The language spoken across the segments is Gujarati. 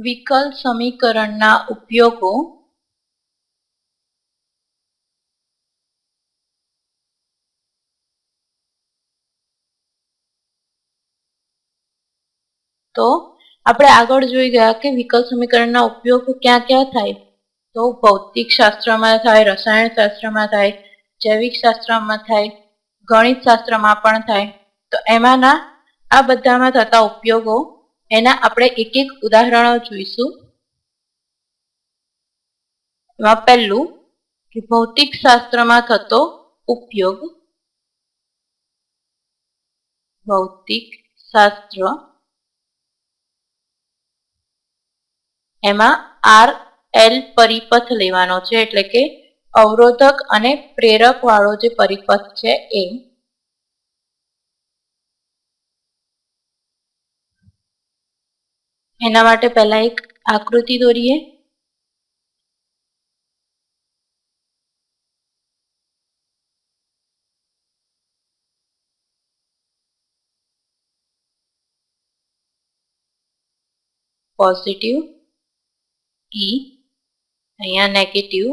વિકલ સમીકરણના ઉપયોગો તો આપણે આગળ જોઈ ગયા કે વિકલ સમીકરણના ઉપયોગ ક્યાં ક્યાં થાય? તો ભૌતિક શાસ્ત્રમાં થાય રસાયણ શાસ્ત્રમાં થાય જૈવિક શાસ્ત્રમાં થાય ગણિત શાસ્ત્રમાં પણ થાય. તો એમાંના આ બધામાં થતા ઉપયોગો એના આપણે એક એક ઉદાહરણો જોઈશું. એમાં પહેલું કે ભૌતિક શાસ્ત્રમાં થતો ઉપયોગ. ભૌતિક શાસ્ત્ર એમાં આર એલ પરિપથ લેવાનો છે, એટલે કે અવરોધક અને પ્રેરક વાળો જે પરિપથ છે એ. એના માટે પહેલા એક આકૃતિ દોરીએ. પોઝિટિવ ઈ અહીંયા નેગેટિવ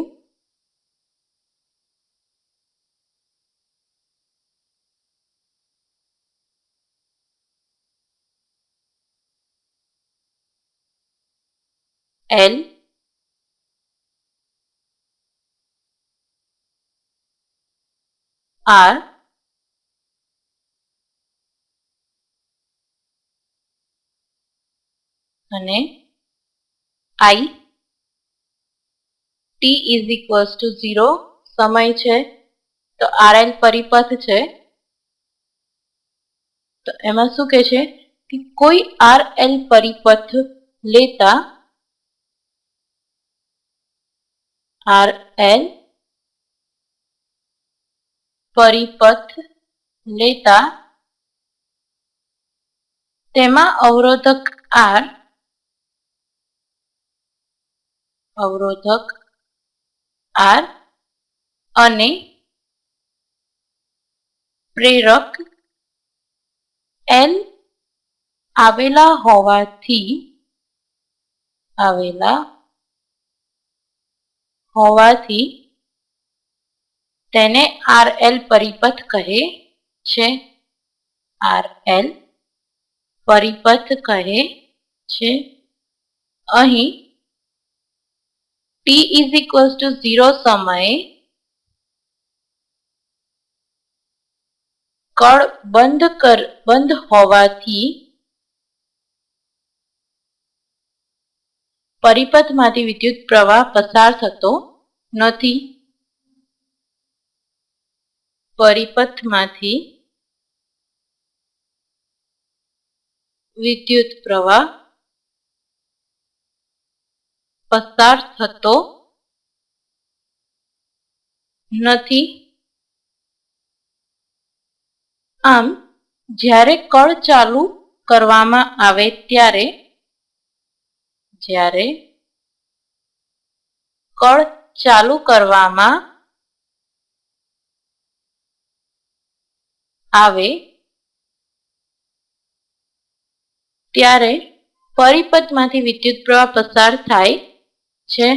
એલ આર અને I T is equals to zero સમય છે. તો આર એલ પરિપથ છે. તો એમાં શું કે છે? કે કોઈ આર એલ પરિપથ લેતા આર એલ પરિપથ લેતા તેમાં અવરોધક આર અવરોધક આર અને પ્રેરક એલ આવેલા હોવાથી આવેલા હોવાથી તેને આર એલ પરિપથ કહે છે. આર એલ પરિપથ કહે છે. અહીં T is equals to zero સમયે કળ બંધ કર, બંધ હોવાથી પરિપથમાંથી વિદ્યુત પ્રવાહ પસાર થતો નથી. પરિપથમાંથી વિદ્યુત પ્રવાહ પસાર થતો નથી. આમ, જ્યારે કળ ચાલુ કરવામાં આવે ત્યારે, જ્યારે કળ ચાલુ કરવામાં આવે ત્યારે પરિપથમાંથી વિદ્યુત પ્રવાહ પસાર થાય છે.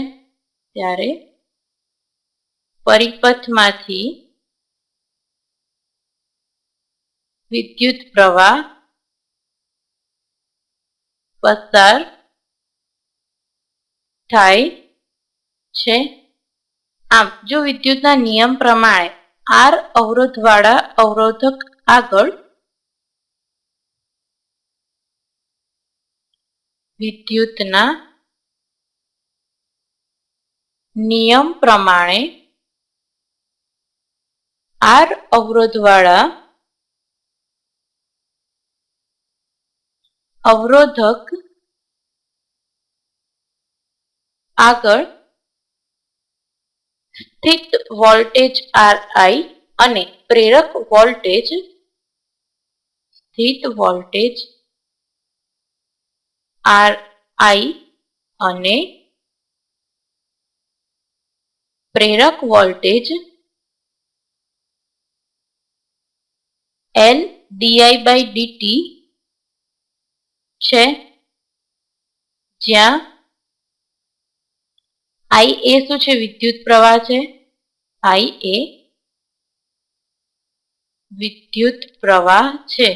ત્યારે પરિપથમાંથી વિદ્યુત પ્રવાહ પસાર થાય છે. આમ, જો વિદ્યુતના નિયમ પ્રમાણે આર અવરોધવાળા અવરોધક આગળ વિદ્યુતના નિયમ પ્રમાણે આર અવરોધવાળા અવરોધક આગળ સ્થિત વોલ્ટેજ આઈ અને પ્રેરક વોલ્ટેજ સ્થિત વોલ્ટેજ આઈ અને પ્રેરક voltage L di by dt છે. જ્યાં આઈ એ શું છે? વિદ્યુત પ્રવાહ છે. આઈ એ વિદ્યુત પ્રવાહ છે.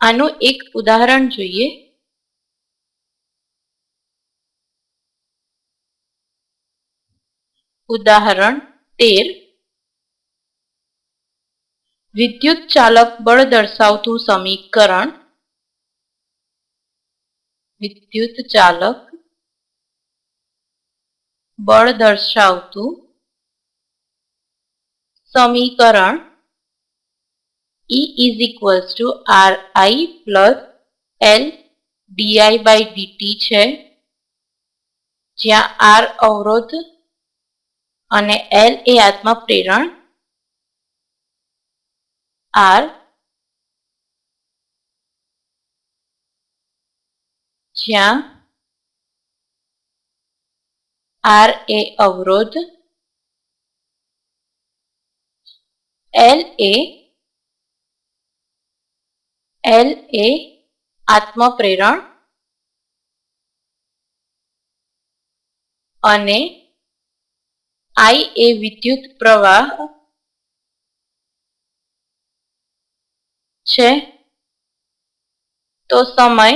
આનું એક ઉદાહરણ જોઈએ. ઉદાહરણ તેર. વિદ્યુત ચાલક બળ દર્શાવતું સમીકરણ વિદ્યુત ચાલક બળ દર્શાવતું સમીકરણ E is equals to Ri plus L di by dt છે. જ્યાં આર અવરોધ અને એલ એ આત્મા પ્રેરણ R જ્યાં આર એ અવરોધ એલ એ એલ એ આત્મપ્રેરણ અને આઈ એ વિદ્યુત પ્રવાહ છે. તો સમય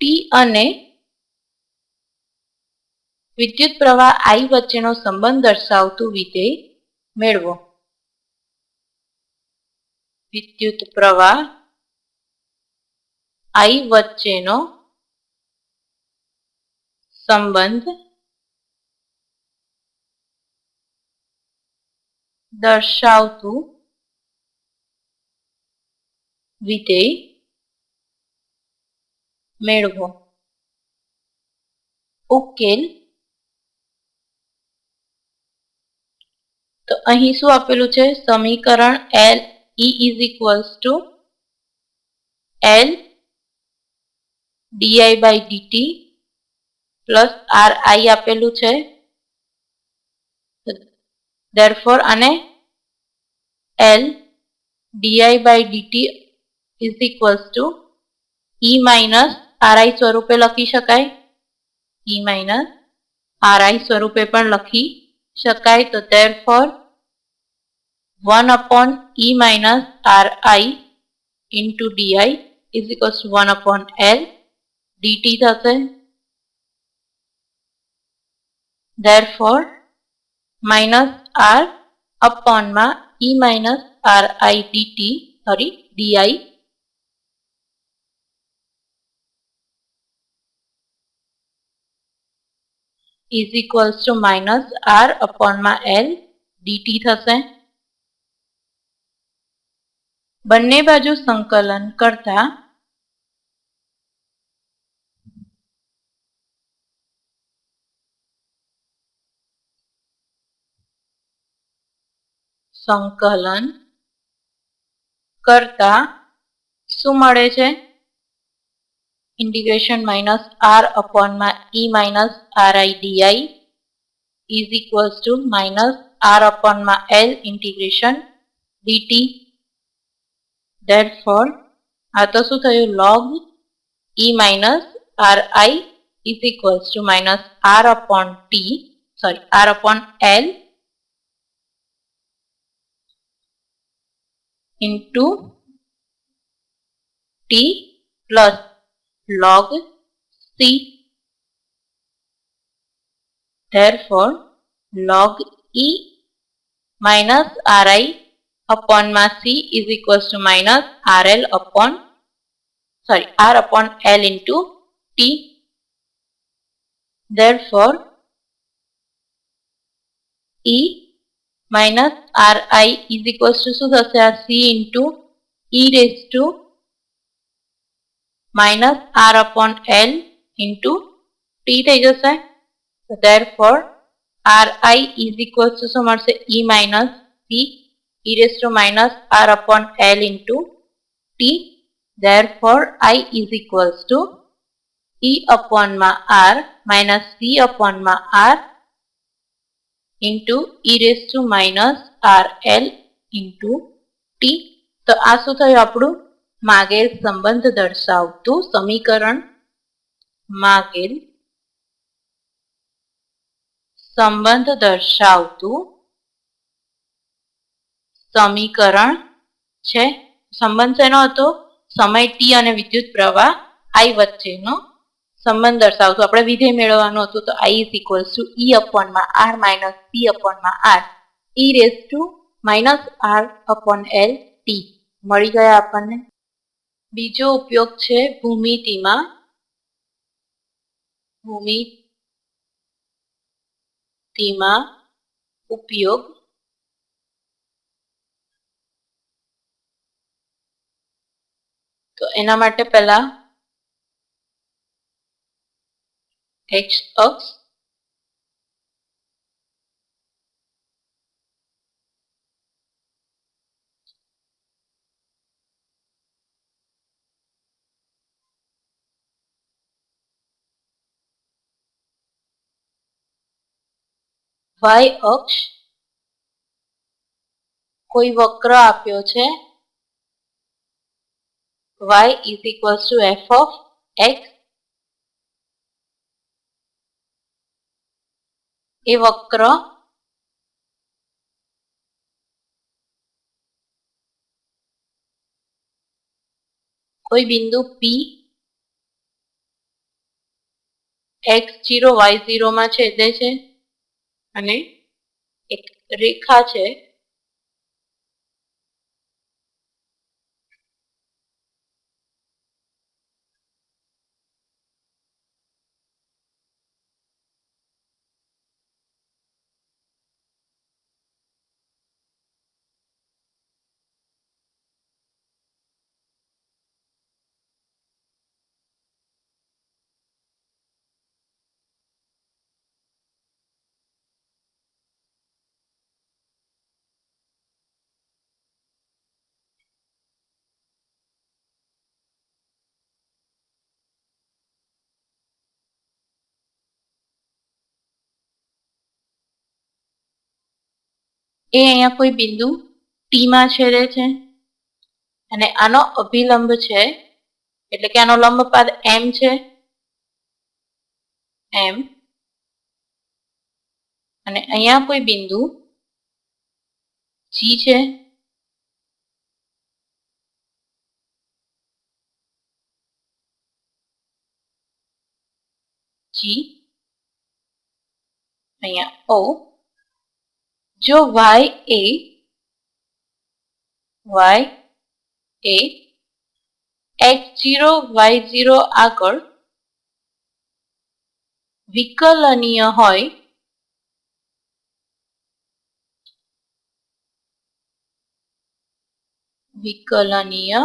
ટી અને વિદ્યુત પ્રવાહ આઈ વચ્ચેનો સંબંધ દર્શાવતું વિધેય મેળવો. વિદ્યુત પ્રવાહ આઈ વચ્ચેનો સંબંધ દર્શાવતું વિધેય મેળવો ઉકેલ તો અહીં શું આપેલું છે સમીકરણ L E is equals to L di by dt plus R I આપેલું છે therefore આને L di by dt is equals to E minus RI સ્વરૂપે લખી શકાય E minus RI સ્વરૂપે પણ લખી શકાય તો therefore 1 upon E minus Ri into di is equals to 1 upon L dt થશે therefore minus R upon માં E minus Ri dt sorry di is equals to minus R upon માં L dt થશે. બંને બાજુ સંકલન કરતા સંકલન કરતા શું મળે છે? ઇન્ટિગ્રેશન માઇનસ આર અપોનમાં e minus R I DI is equals to minus R અપોનમાં L integration DT therefore આ તો શું થયું log e minus ri is equals to minus r upon t sorry r upon l into t plus log c. Therefore, log e minus ri upon mass c is equals to minus rl upon sorry r upon l into t. Therefore, e minus ri is equals to so c into e raised to minus R upon L into T થઈ જશે therefore RI is equals to શું મળશે E minus C e raised to minus r upon L into T. Therefore, I is equals to E upon ma R minus C upon ma R into e raised to minus RL into T તો આ શું થયું આપણું માગેલ સંબંધ દર્શાવતું સમીકરણ માગેલ સંબંધ દર્શાવતું સમીકરણ છે. સંબંધ શેનો હતો? સમય ટી અને વિદ્યુત પ્રવાહ આઈ વચ્ચેનો સંબંધ દર્શાવતું. આપણે વિધેય મેળવવાનું હતું તો I is equals to E અપોનમાં R minus P અપોનમાં R E raise to minus R upon L T મળી ગયા આપણને? બીજો ઉપયોગ છે ભૂમિતિમાં. ભૂમિતિમાં ઉપયોગ તો એના માટે પહેલા એક્સ અક્ષ વાય અક્ષ કોઈ વક્ર આપ્યો છે? y is equals to f of x. એ વક્ર કોઈ બિંદુ p વાય ઝીરો માં છેદે છે. અને એક રેખા છે એ અહીંયા કોઈ બિંદુ ટીમાં છેદે છે. અને આનો અભિલંબ છે, એટલે કે આનો લંબપાદ એમ છે. એમ અને અહીંયા કોઈ બિંદુ જી છે. જી અહીંયા ઓ જો વાય એ વાય એ એક્સ ઝીરો વાય ઝીરો આગળ વિકલનીય હોય વિકલનીય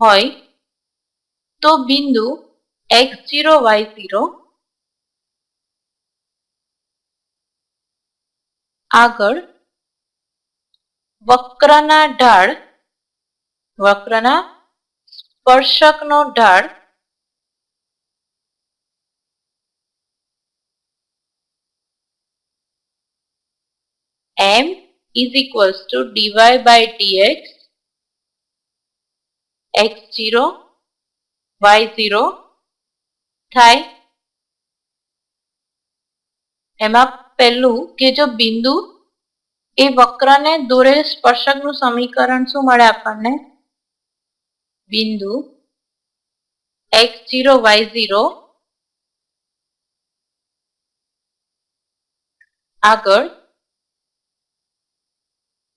હોય, તો બિંદુ એક્સ ઝીરો વાય ઝીરો આગળ વક્રના ઢાળ, વક્રના સ્પર્શકનો ઢાળ, m is equals to dy by dx x0 y0 થાય એમાં પહેલું કે જો બિંદુ એ વક્રને દોરેલ સ્પર્શકનું સમીકરણ શું મળે આપણને? બિંદુ એક્સ ઝીરો વાય ઝીરો આગળ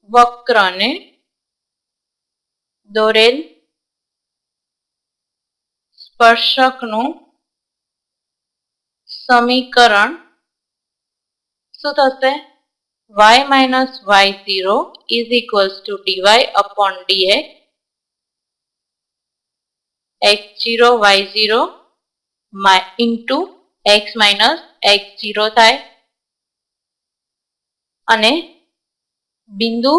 વક્રને દોરેલ સ્પર્શકનું સમીકરણ શું થશે? y minus y0 is equals to dy upon dx. x0 y0 into x minus x0 થાય. અને બિંદુ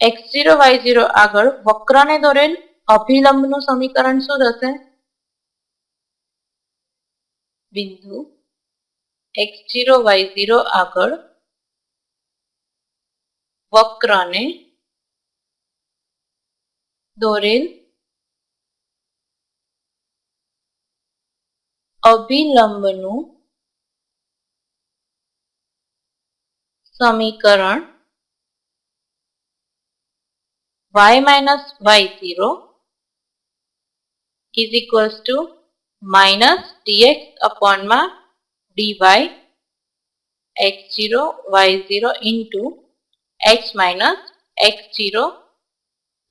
એક્સ ઝીરો વાય ઝીરો આગળ વક્રને દોરેલ અભિલંબનું સમીકરણ શું થશે? બિંદુ એક્સ ઝીરો વાય ઝીરો આગળ વક્રને દોરેલ અભિલંબનું સમીકરણ y minus y0 is equals to minus dx upon માં dy x0 y0 into x minus x0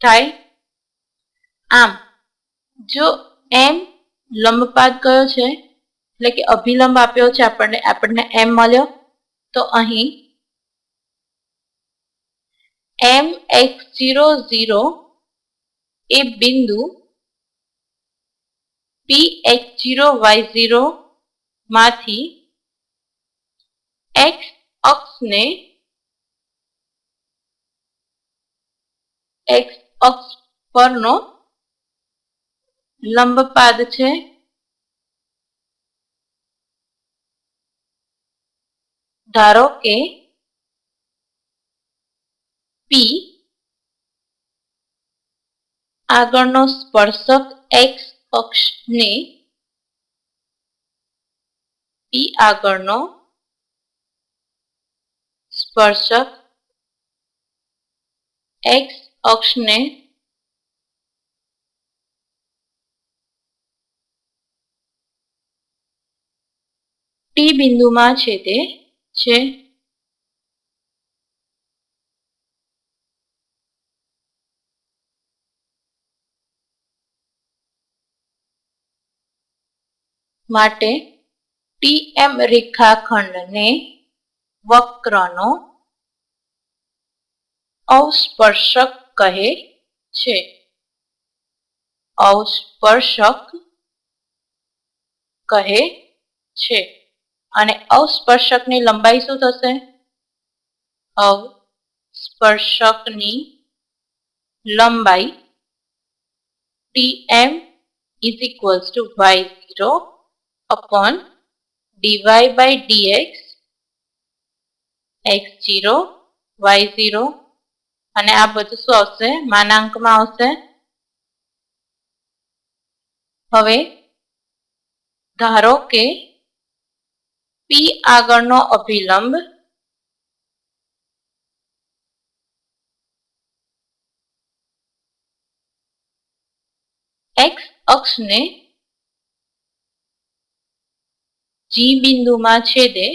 થાય આમ, જો એમ લંબપાદ કયો છે? એટલે કે અભિલંબ આપ્યો છે આપણને આપણને એમ મળ્યો. તો અહીં એમ એક્સ ઝીરો ઝીરો એ બિંદુ P X zero Y zero માંથી એક્સ અક્ષને એક્સ અક્ષ પરનો લંબપાદ છે. ધારો કે પી આગળનો સ્પર્શક એક્સ અક્ષને પી આગળનો સ્પર્શક એક્સ અક્ષને ટી બિંદુમાં છેદે છે. માટે ટીએમ રેખાખંડને વક્રનો અવસ્પર્શક કહે છે. અવસ્પર્શક કહે છે. અને અવસ્પર્શકની લંબાઈ શું થશે? અવસ્પર્શકની લંબાઈ T M is equals to Y zero upon dy by dx X zero Y zero અને આ બધું શું આવશે? માનાંકમાં આવશે. હવે ધારો કે પી આગળનો અભિલંબ એક્સ અક્ષને જી બિંદુમાં છેદે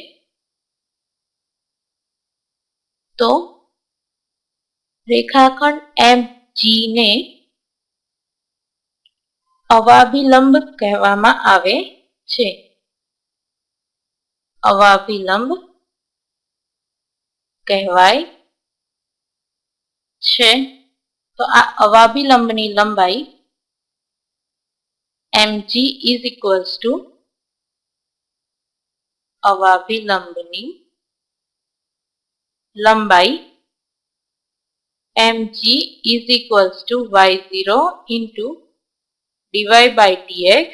તો રેખાખંડ એમ જી ને અવાભિલંબ કહેવામાં આવે છે. અવાભિલંબ કહેવાય છે. તો આ અવાભિલંબની લંબાઈ એમજી ઇઝ ઇક્વલ્સ to અવાભિલંબની લંબાઈ mg is equals to y0 into dy by dx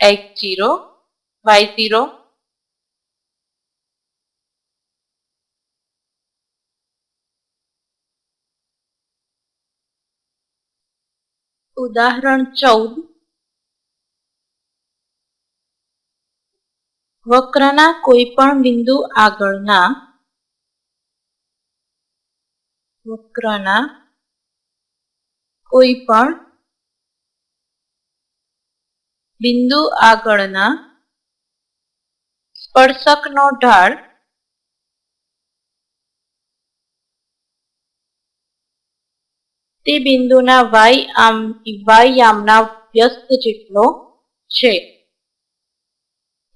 x0 y0 ઉદાહરણ ચૌદ વક્રના કોઈ પણ બિંદુ આગળના વક્રના કોઈ પણ બિંદુ આગળના સ્પર્શકનો ઢાળ તે બિંદુના વાય આમ, વાય આમના વ્યસ્ત જેટલો છે.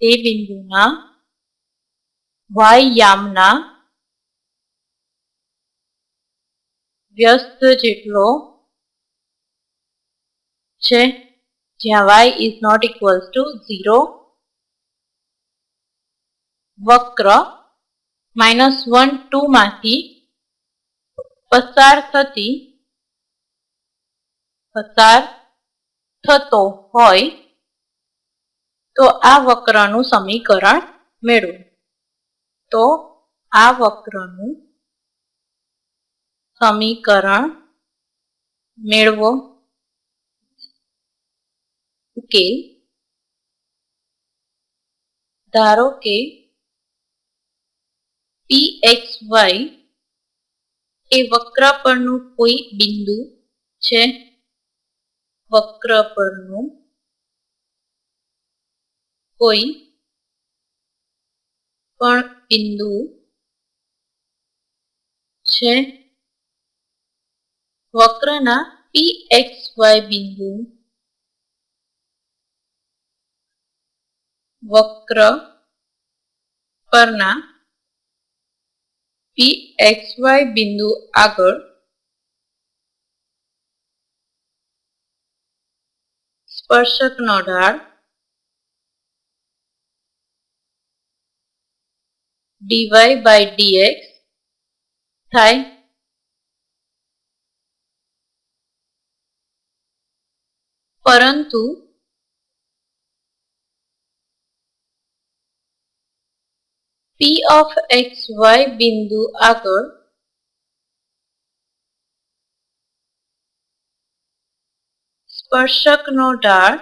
તે બિંદુના વાય યામના વ્યસ્ત જેટલો છે. જ્યાં Y is not equals to zero વક્ર માઇનસ વન ટુમાંથી પસાર થતી, પસાર થતો હોય તો આ વક્રનું સમીકરણ મેળવો. તો આ વક્રનું સમીકરણ મેળવો. ઉકેલ ધારો કે પી એક્સ વાય એ વક્ર પરનું કોઈ બિંદુ છે. વક્ર પરનું કોઈ પણ બિંદુ છે. વક્રના પી એક્સ વાય બિંદુ. વક્ર પરના પી એક્સ વાય બિંદુ આગળ સ્પર્શકનો ઢાળ ડીવાય બાય ડીએક્સ થાય પરંતુ પી ઓફ એક્સ વાય બિંદુ આગળ સ્પર્શકનો ઢાળ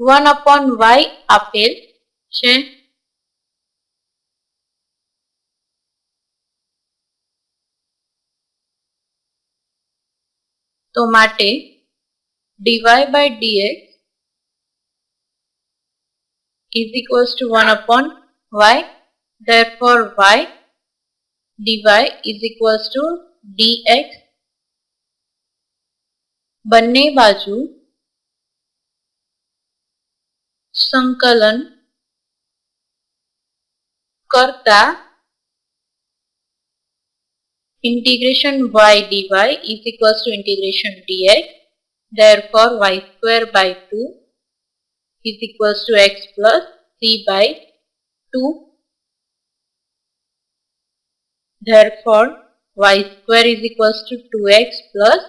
વન અપોન વાય આપેલ છે તો માટે DY by DX is equals to 1 upon y. Therefore, y dy is equals to dx. બંને બાજુ સંકલન કરતા integration y dy is equals to integration dx. Therefore, y square by 2 is equals to x plus c by 2. Therefore, y square is equals to 2x plus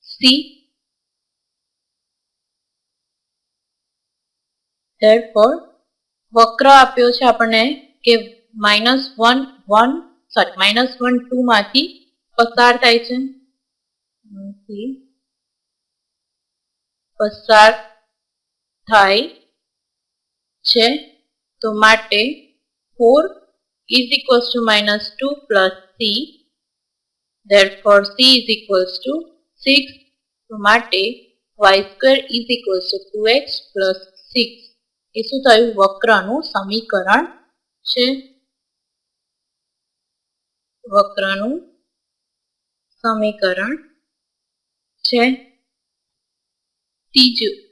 c. Therefore, વક્ર આપ્યો છે આપણને કે minus one one sorry minus one two માંથી પસાર થાય છે. પસાર થાય છે. તો માટે four is equals to minus two plus C therefore c is equals to 6 તો માટે y square is equals to 2x plus 6 એ શું થયું? વક્રનું સમીકરણ છે. વક્રનું સમીકરણ છે. ત્રીજું